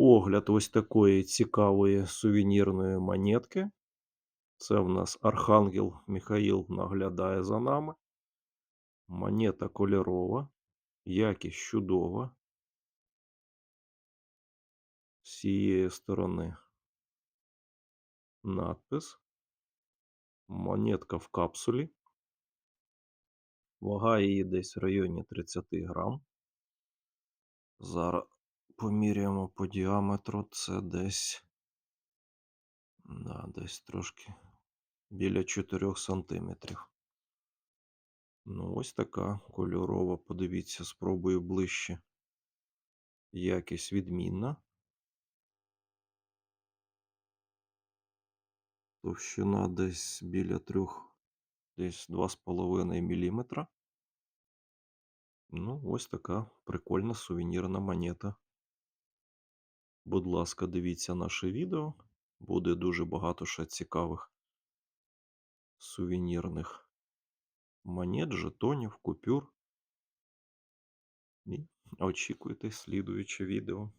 Огляд ось такої цікавої сувенірної монетки. Це в нас Архангел Михаїл наглядає за нами. Монета кольорова, якість чудова. З цієї сторони надпис. Монетка в капсулі. Вага її десь в районі 30 грам. Зараз поміряємо по діаметру. Це десь, да, десь трошки біля 4 сантиметрів. Ну, ось така кольорова. Подивіться, спробую ближче. Якість відмінна. Товщина десь біля 3, десь 2,5 мм. Ну, ось така прикольна сувенірна монета. Будь ласка, дивіться наше відео. Буде дуже багато ще цікавих сувенірних монет, жетонів, купюр. І очікуйте слідуюче відео.